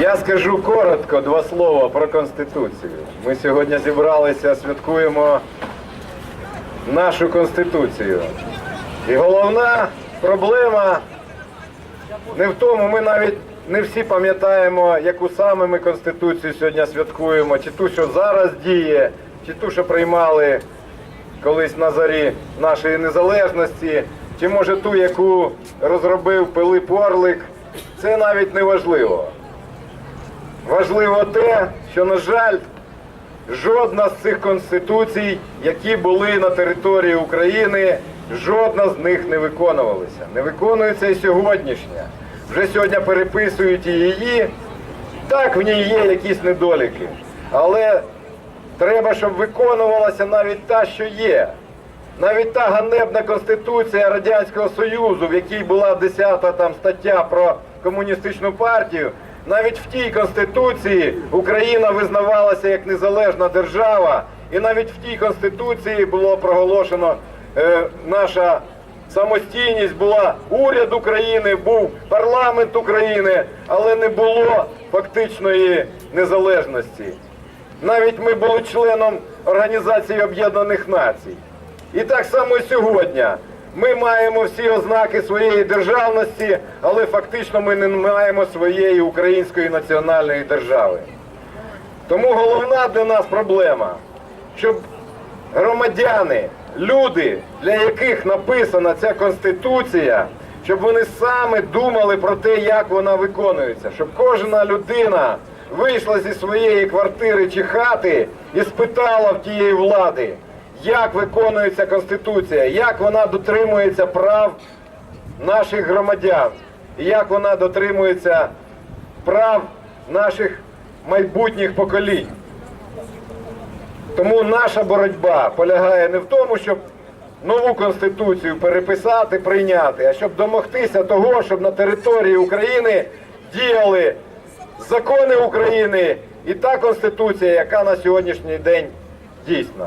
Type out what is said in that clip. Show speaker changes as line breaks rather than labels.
Я скажу коротко два слова про Конституцію. Ми сьогодні зібралися, святкуємо нашу Конституцію. І головна проблема не в тому, ми навіть не всі пам'ятаємо, яку саме ми Конституцію сьогодні святкуємо, чи ту, що зараз діє, чи ту, що приймали колись на зарі нашої незалежності, чи може ту, яку розробив Пилип Орлик. Це навіть не важливо. Важливо те, що, на жаль, жодна з цих конституцій, які були на території України, жодна з них не виконувалася. Не виконується і сьогоднішня. Вже сьогодні переписують і її. Так, в ній є якісь недоліки. Але треба, щоб виконувалася навіть та, що є. Навіть та ганебна конституція Радянського Союзу, в якій була 10 там стаття про комуністичну партію, навіть в тій конституції Україна визнавалася як незалежна держава, і навіть в тій конституції було проголошено е, наша самостійність, була уряд України, був парламент України, але не було фактичної незалежності. Навіть ми були членом Організації Об'єднаних Націй. І так само сьогодні. Ми маємо всі ознаки своєї державності, але фактично ми не маємо своєї української національної держави. Тому головна для нас проблема, щоб громадяни, люди, для яких написана ця конституція, щоб вони саме думали про те, як вона виконується, щоб кожна людина вийшла зі своєї квартири чи хати і спитала в тієї влади, як виконується конституція, як вона дотримується прав наших громадян, і як вона дотримується прав наших майбутніх поколінь. Тому наша боротьба полягає не в тому, щоб нову конституцію переписати, прийняти, а щоб домогтися того, щоб на території України діяли закони України і та конституція, яка на сьогоднішній день дійсна.